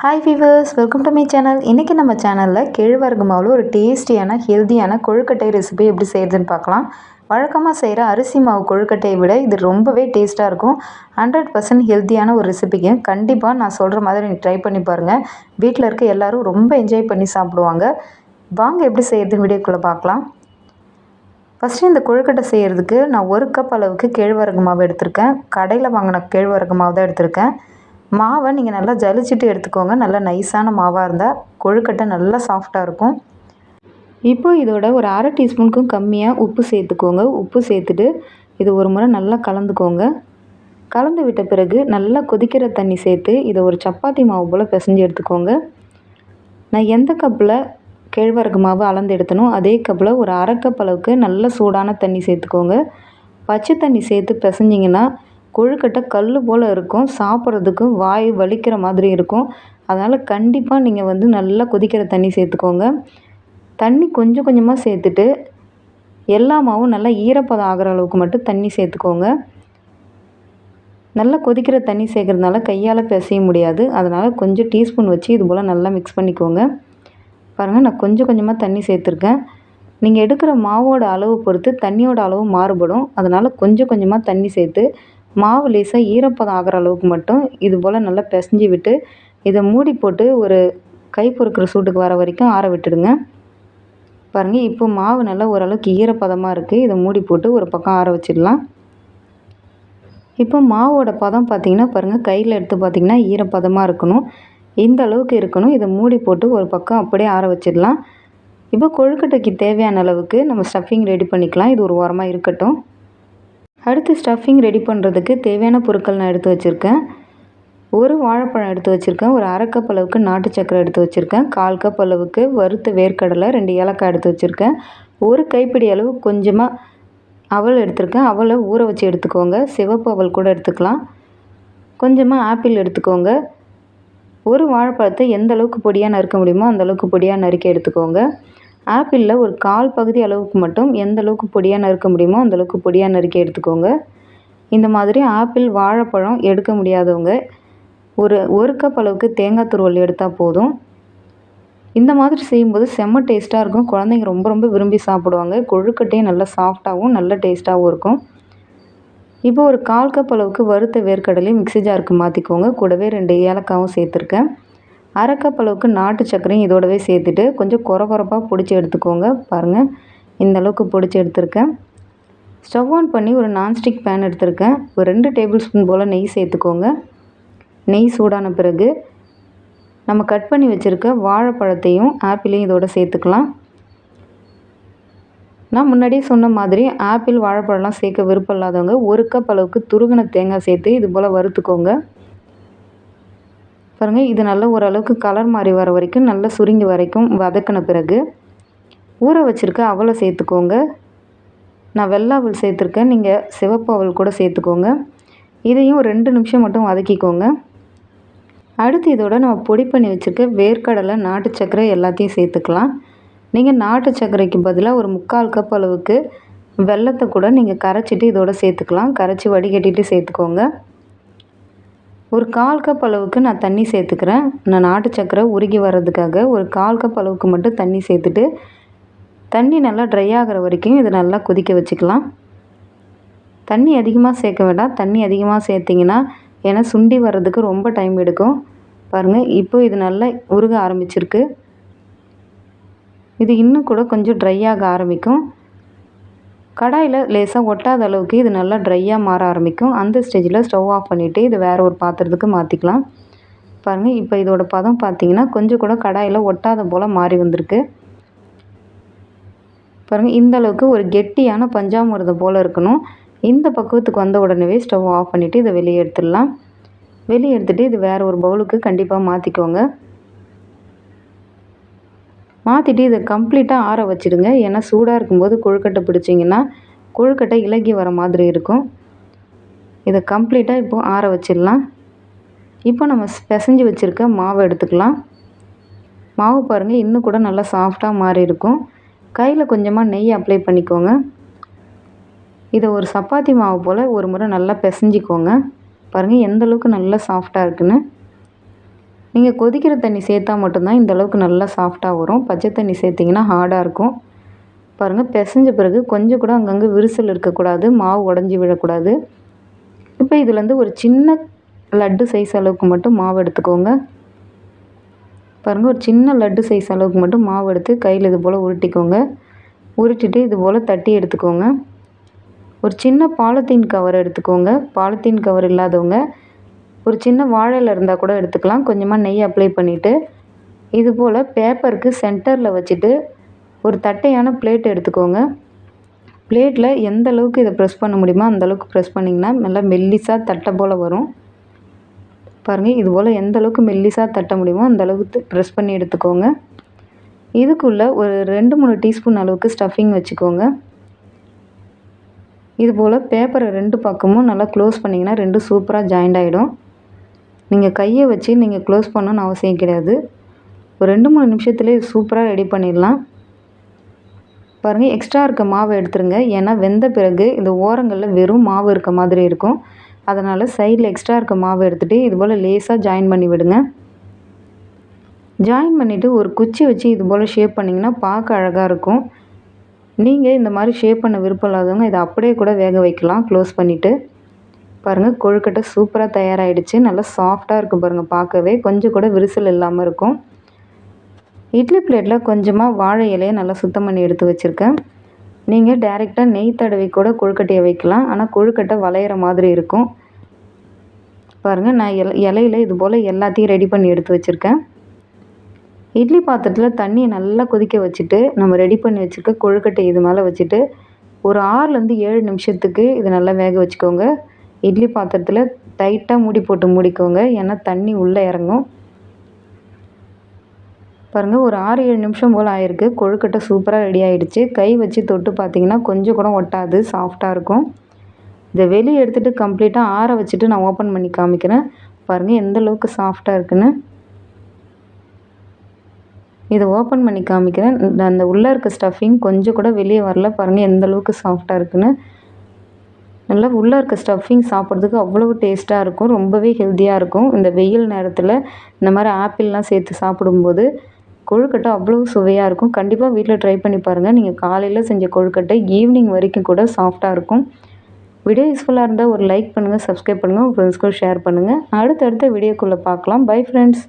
Hi viewers welcome to my channel இன்றைக்கி நம்ம சேனலில் கேழ்வரகு மாவில் ஒரு டேஸ்டியான ஹெல்த்தியான கொழுக்கட்டை ரெசிபி எப்படி செய்கிறதுன்னு பார்க்கலாம். வழக்கமாக செய்கிற அரிசி மாவு கொழுக்கட்டையை விட இது ரொம்பவே டேஸ்ட்டாக இருக்கும். ஹண்ட்ரட் பர்சன்ட் ஹெல்த்தியான ஒரு ரெசிபிக்கு கண்டிப்பாக நான் சொல்கிற மாதிரி நீங்கள் ட்ரை பண்ணி பாருங்கள் வீட்டில் இருக்க எல்லோரும் ரொம்ப என்ஜாய் பண்ணி சாப்பிடுவாங்க. வாங்க எப்படி செய்கிறதுன்னு வீடியோக்குள்ளே பார்க்கலாம். ஃபஸ்ட்டு இந்த கொழுக்கட்டை செய்கிறதுக்கு நான் ஒரு கப் அளவுக்கு கேழ்வரகு மாவு எடுத்திருக்கேன். கடையில் வாங்கின கேழ்வரகு மாவு தான் எடுத்திருக்கேன். மாவை நீங்கள் நல்லா ஜலிச்சுட்டு எடுத்துக்கோங்க. நல்லா நைஸான மாவாக இருந்தால் கொழுக்கட்டை நல்லா சாஃப்டாக இருக்கும். இப்போ இதோட ஒரு அரை டீஸ்பூனுக்கும் கம்மியாக உப்பு சேர்த்துக்கோங்க. உப்பு சேர்த்துட்டு இது ஒரு முறை நல்லா கலந்துக்கோங்க. கலந்து விட்ட பிறகு நல்லா கொதிக்கிற தண்ணி சேர்த்து இதை ஒரு சப்பாத்தி மாவு போல் பிசைஞ்சு எடுத்துக்கோங்க. நான் எந்த கப்பில் கேழ்வரகு மாவு அளந்து எடுத்தனோ அதே கப்பில் ஒரு அரை கப் அளவுக்கு நல்ல சூடான தண்ணி சேர்த்துக்கோங்க. பச்சை தண்ணி சேர்த்து பிசைஞ்சிங்கன்னா கொழுக்கட்டை கல் போல் இருக்கும். சாப்பிட்றதுக்கு வாய் வலிக்கிற மாதிரி இருக்கும். அதனால் கண்டிப்பாக நீங்கள் வந்து நல்லா கொதிக்கிற தண்ணி சேர்த்துக்கோங்க. தண்ணி கொஞ்சம் கொஞ்சமாக சேர்த்துட்டு எல்லா மாவும் நல்லா ஈரப்பதம் ஆகிற அளவுக்கு மட்டும் தண்ணி சேர்த்துக்கோங்க. நல்லா கொதிக்கிற தண்ணி சேர்க்குறதுனால கையால் பிசைய முடியாது. அதனால் கொஞ்சம் டீஸ்பூன் வச்சு இது போல் நல்லா மிக்ஸ் பண்ணிக்கோங்க. பாருங்கள் நான் கொஞ்சம் கொஞ்சமாக தண்ணி சேர்த்துருக்கேன். நீங்கள் எடுக்கிற மாவோட அளவு பொறுத்து தண்ணியோட அளவு மாறுபடும். அதனால் கொஞ்சம் கொஞ்சமாக தண்ணி சேர்த்து மாவு லேசாக ஈரப்பதம் ஆகிற அளவுக்கு மட்டும் இது போல் நல்லா பிசைஞ்சி விட்டு இதை மூடி போட்டு ஒரு கை பொறுக்கிற சூட்டுக்கு வர வரைக்கும் ஆற விட்டுடுங்க. பாருங்கள் இப்போ மாவு நல்லா ஓரளவுக்கு ஈரப்பதமாக இருக்குது இதை மூடி போட்டு ஒரு பக்கம் ஆற வச்சிடலாம். இப்போ மாவோட பதம் பார்த்திங்கன்னா பாருங்கள் கையில் எடுத்து பார்த்திங்கன்னா ஈரப்பதமாக இருக்கணும். இந்த அளவுக்கு இருக்கணும். இதை மூடி போட்டு ஒரு பக்கம் அப்படியே ஆற வச்சிடலாம். இப்போ கொழுக்கட்டைக்கு தேவையான அளவுக்கு நம்ம ஸ்டஃபிங் ரெடி பண்ணிக்கலாம். இது ஒரு ஓரமாக இருக்கட்டும். அடுத்து ஸ்டஃபிங் ரெடி பண்ணுறதுக்கு தேவையான பொருட்கள் நான் எடுத்து வச்சுருக்கேன். ஒரு வாழைப்பழம் எடுத்து வச்சுருக்கேன். ஒரு அரை கப் அளவுக்கு நாட்டு சக்கரை எடுத்து வச்சுருக்கேன். கால் கப் அளவுக்கு வறுத்த வேர்க்கடலை ரெண்டு ஏலக்காய் எடுத்து வச்சுருக்கேன். ஒரு கைப்பிடி அளவு கொஞ்சமாக அவல் எடுத்திருக்கேன். அவலை ஊற வச்சு எடுத்துக்கோங்க. சிவப்பு அவல் கூட எடுத்துக்கலாம். கொஞ்சமாக ஆப்பிள் எடுத்துக்கோங்க. ஒரு வாழைப்பழத்தை எந்த அளவுக்கு பொடியாக நறுக்க முடியுமோ அந்த அளவுக்கு பொடியாக நறுக்கி எடுத்துக்கோங்க. ஆப்பிளில் ஒரு கால் பகுதி அளவுக்கு மட்டும் எந்த அளவுக்கு பொடியாக நறுக்க முடியுமோ அந்தளவுக்கு பொடியாக நறுக்கி எடுத்துக்கோங்க. இந்த மாதிரி ஆப்பிள் வாழைப்பழம் எடுக்க முடியாதவங்க ஒரு ஒரு கப் அளவுக்கு தேங்காய் துருவல் எடுத்தால் போதும். இந்த மாதிரி செய்யும்போது செம்ம டேஸ்ட்டாக இருக்கும். குழந்தைங்க ரொம்ப ரொம்ப விரும்பி சாப்பிடுவாங்க. கொழுக்கட்டையும் நல்லா சாஃப்டாகவும் நல்ல டேஸ்ட்டாகவும் இருக்கும். இப்போ ஒரு கால் கப் அளவுக்கு வறுத்த வேர்க்கடலையும் மிக்சி ஜாருக்கு மாற்றிக்கோங்க கூடவே ரெண்டு ஏலக்காவும் சேர்த்துருக்கேன். அரை கப் அளவுக்கு நாட்டு சர்க்கரையும் இதோடவே சேர்த்துட்டு கொஞ்சம் குற குறப்பாக பிடிச்சி எடுத்துக்கோங்க. பாருங்கள் இந்த அளவுக்கு பிடிச்சி எடுத்திருக்கேன். ஸ்டவ் ஆன் பண்ணி ஒரு நான்ஸ்டிக் பேன் எடுத்திருக்கேன். ஒரு ரெண்டு டேபிள் ஸ்பூன் போல் நெய் சேர்த்துக்கோங்க. நெய் சூடான பிறகு நம்ம கட் பண்ணி வச்சுருக்க வாழைப்பழத்தையும் ஆப்பிளையும் இதோட சேர்த்துக்கலாம். நான் முன்னாடியே சொன்ன மாதிரி ஆப்பிள் வாழைப்பழம்லாம் சேர்க்க விருப்பம் இல்லாதவங்க ஒரு கப் அளவுக்கு துருகின தேங்காய் சேர்த்து இது போல் வறுத்துக்கோங்க. பாருங்கள் இது நல்லா ஓரளவுக்கு கலர் மாறி வர வரைக்கும் நல்லா சுருங்கி வரைக்கும் வதக்கின பிறகு ஊற வச்சுருக்க அவலை சேர்த்துக்கோங்க. நான் வெள்ளை அவல் சேர்த்துருக்கேன் நீங்கள் சிவப்பு அவல் கூட சேர்த்துக்கோங்க. இதையும் ரெண்டு நிமிஷம் மட்டும் வதக்கிக்கோங்க. அடுத்து இதோட நம்ம பொடி பண்ணி வச்சுருக்க வேர்க்கடலை நாட்டு சர்க்கரை எல்லாத்தையும் சேர்த்துக்கலாம். நீங்கள் நாட்டு சர்க்கரைக்கு பதிலாக ஒரு முக்கால் கப் அளவுக்கு வெள்ளத்தை கூட நீங்கள் கரைச்சிட்டு இதோட சேர்த்துக்கலாம். கரைச்சி வடிகட்டிட்டு சேர்த்துக்கோங்க. ஒரு கால் கப் அளவுக்கு நான் தண்ணி சேர்த்துக்கிறேன். நான் நாட்டு சக்கரை உருகி வர்றதுக்காக ஒரு கால் கப் அளவுக்கு மட்டும் தண்ணி சேர்த்துட்டு தண்ணி நல்லா ட்ரை ஆகிற வரைக்கும் இதை நல்லா கொதிக்க வச்சுக்கலாம். தண்ணி அதிகமாக சேர்க்க வேண்டாம். தண்ணி அதிகமாக சேர்த்திங்கன்னா ஏன்னா சுண்டி வர்றதுக்கு ரொம்ப டைம் எடுக்கும். பாருங்கள் இப்போ இது நல்லா உருக ஆரம்பிச்சிருக்கு. இது இன்னும் கூட கொஞ்சம் ட்ரை ஆக ஆரம்பிக்கும். கடாயில் லேசாக ஒட்டாத அளவுக்கு இது நல்லா ட்ரையாக மாற ஆரம்பிக்கும். அந்த ஸ்டேஜில் ஸ்டவ் ஆஃப் பண்ணிவிட்டு இது வேறு ஒரு பாத்திரத்துக்கு மாற்றிக்கலாம் பாருங்கள் இப்போ இதோட பதம் பார்த்திங்கன்னா கொஞ்சம் கூட கடாயில் ஒட்டாத போல் மாறி வந்திருக்கு. பாருங்கள் இந்த அளவுக்கு ஒரு கெட்டியான பஞ்சாமிரதம் போல் இருக்கணும். இந்த பக்குவத்துக்கு வந்த உடனே ஸ்டவ் ஆஃப் பண்ணிவிட்டு இதை வெளியே எடுத்துடலாம். வெளியே எடுத்துகிட்டு இது வேறு ஒரு பவுலுக்கு கண்டிப்பாக மாற்றிக்கோங்க மாற்றிட்டு இதை கம்ப்ளீட்டாக ஆற வச்சுடுங்க. ஏன்னா சூடாக இருக்கும்போது கொழுக்கட்டை பிடிச்சிங்கன்னா கொழுக்கட்டை இலகி வர மாதிரி இருக்கும். இதை கம்ப்ளீட்டாக இப்போது ஆற வச்சிடலாம். இப்போ நம்ம பிசைஞ்சு வச்சுருக்க மாவை எடுத்துக்கலாம். மாவு பாருங்கள் இன்னும் கூட நல்லா சாஃப்டாக மாறி இருக்கும். கையில் கொஞ்சமாக நெய் அப்ளை பண்ணிக்கோங்க. இதை ஒரு சப்பாத்தி மாவு போல் ஒரு முறை நல்லா பிசைஞ்சிக்கோங்க. பாருங்கள் எந்தளவுக்கு நல்லா சாஃப்டாக இருக்குன்னு. நீங்கள் கொதிக்கிற தண்ணி சேர்த்தா மட்டும்தான் இந்த அளவுக்கு நல்லா சாஃப்டாக வரும். பச்சை தண்ணி சேர்த்திங்கன்னா ஹார்டாக இருக்கும். பாருங்கள் பிசைஞ்ச பிறகு கொஞ்சம் கூட அங்கங்கே விரிசல் இருக்கக்கூடாது மாவு உடஞ்சி விழக்கூடாது. இப்போ இதுலேருந்து ஒரு சின்ன லட்டு சைஸ் அளவுக்கு மட்டும் மாவு எடுத்துக்கோங்க. பாருங்கள் ஒரு சின்ன லட்டு சைஸ் அளவுக்கு மட்டும் மாவு எடுத்து கையில் இது போல் உருட்டிக்கோங்க. உருட்டிட்டு இது போல் தட்டி எடுத்துக்கோங்க. ஒரு சின்ன பாலித்தீன் கவர் எடுத்துக்கோங்க. பாலித்தீன் கவர் இல்லாதவங்க ஒரு சின்ன வாழையில் இருந்தால் கூட எடுத்துக்கலாம். கொஞ்சமாக நெய் அப்ளை பண்ணிவிட்டு இது போல் பேப்பருக்கு சென்டரில் வச்சுட்டு ஒரு தட்டையான பிளேட் எடுத்துக்கோங்க. பிளேட்டில் எந்த அளவுக்கு இதை ப்ரெஸ் பண்ண முடியுமோ அந்த அளவுக்கு ப்ரெஸ் பண்ணிங்கன்னா நல்லா மெல்லிசாக தட்டை போல் வரும். பாருங்கள் இது போல் எந்த அளவுக்கு மெல்லிசாக தட்ட முடியுமோ அந்த அளவுக்கு ப்ரெஸ் பண்ணி எடுத்துக்கோங்க. இதுக்குள்ளே ஒரு ரெண்டு மூணு டீஸ்பூன் அளவுக்கு ஸ்டஃபிங் வச்சுக்கோங்க. இது போல் பேப்பரை ரெண்டு பக்கமும் நல்லா க்ளோஸ் பண்ணிங்கன்னா ரெண்டும் சூப்பராக ஜாயிண்ட் ஆகிடும் நீங்கள் கையை வச்சு நீங்கள் க்ளோஸ் பண்ணணுன்னு அவசியம் கிடையாது. ஒரு ரெண்டு மூணு நிமிஷத்துலேயே சூப்பராக ரெடி பண்ணிடலாம். பாருங்கள் எக்ஸ்ட்ரா இருக்க மாவை எடுத்துருங்க. ஏன்னா வெந்த பிறகு இந்த ஓரங்களில் வெறும் மாவு இருக்க மாதிரி இருக்கும். அதனால் சைடில் எக்ஸ்ட்ரா இருக்க மாவை எடுத்துகிட்டு இதுபோல் லேஸாக லேசாக ஜாயின் பண்ணி விடுங்க. ஜாயின் பண்ணிவிட்டு ஒரு குச்சி வச்சு இது போல் ஷேப் பண்ணிங்கன்னா பார்க்க அழகாக இருக்கும். நீங்கள் இந்த மாதிரி ஷேப் பண்ண விருப்பம் இல்லாதவங்க இதை அப்படியே கூட வேக வைக்கலாம் க்ளோஸ் பண்ணிவிட்டு பாருங்கள் கொழுக்கட்டை சூப்பராக தயாராகிடுச்சு நல்லா சாஃப்டாக இருக்கும் பாருங்கள் பார்க்கவே. கொஞ்சம் கூட விரிசல் இல்லாமல் இருக்கும். இட்லி பிளேட்டில் கொஞ்சமாக வாழை இலையை நல்லா சுத்தம் பண்ணி எடுத்து வச்சுருக்கேன். நீங்கள் டைரெக்டாக நெய் தடவி கூட கொழுக்கட்டையை வைக்கலாம். ஆனால் கொழுக்கட்டை வளையிற மாதிரி இருக்கும். பாருங்கள் நான் இல இலையில இது போல் எல்லாத்தையும் ரெடி பண்ணி எடுத்து வச்சுருக்கேன். இட்லி பாத்திரத்தில் தண்ணியை நல்லா கொதிக்க வச்சுட்டு நம்ம ரெடி பண்ணி வச்சுருக்க கொழுக்கட்டை இது மேலே வச்சுட்டு ஒரு ஆறுலேருந்து ஏழு நிமிஷத்துக்கு இது நல்லா வேக வச்சுக்கோங்க. இட்லி பாத்திரத்தில் டைட்டாக மூடி போட்டு மூடிக்கோங்க. ஏன்னா தண்ணி உள்ளே இறங்கும். பாருங்கள் ஒரு ஆறு ஏழு நிமிஷம் போல் ஆயிருக்கு. கொழுக்கட்டை சூப்பராக ரெடி ஆகிடுச்சு கை வச்சு தொட்டு பார்த்தீங்கன்னா கொஞ்சம் கூட ஒட்டாது. சாஃப்டாக இருக்கும். இதை வெளியே எடுத்துகிட்டு கம்ப்ளீட்டாக ஆற வச்சுட்டு நான் ஓப்பன் பண்ணி காமிக்கிறேன். பாருங்கள் எந்த அளவுக்கு சாஃப்டாக இருக்குன்னு. இதை ஓப்பன் பண்ணி காமிக்கிறேன். அந்த உள்ளே இருக்க ஸ்டஃபிங் கொஞ்சம் கூட வெளியே வரல. பாருங்கள் எந்த அளவுக்கு சாஃப்டாக இருக்குன்னு. நல்லா உள்ளே இருக்க ஸ்டஃபிங் சாப்பிட்றதுக்கு அவ்வளவு டேஸ்ட்டாக இருக்கும். ரொம்பவே ஹெல்த்தியாக இருக்கும். இந்த வெயில் நேரத்தில் இந்த மாதிரி ஆப்பிள்லாம் சேர்த்து சாப்பிடும்போது கொழுக்கட்டை அவ்வளோ சுவையாக இருக்கும். கண்டிப்பாக வீட்டில் ட்ரை பண்ணி பாருங்கள் நீங்கள் காலையில் செஞ்ச கொழுக்கட்டை ஈவினிங் வரைக்கும் கூட சாஃப்டாக இருக்கும். வீடியோ யூஸ்ஃபுல்லாக இருந்தால் ஒரு லைக் பண்ணுங்கள் சப்ஸ்கிரைப் பண்ணுங்கள் உங்கள் ஃப்ரெண்ட்ஸ்க்கும் ஷேர் பண்ணுங்கள் அடுத்தடுத்த வீடியோக்குள்ளே பார்க்கலாம். Bye friends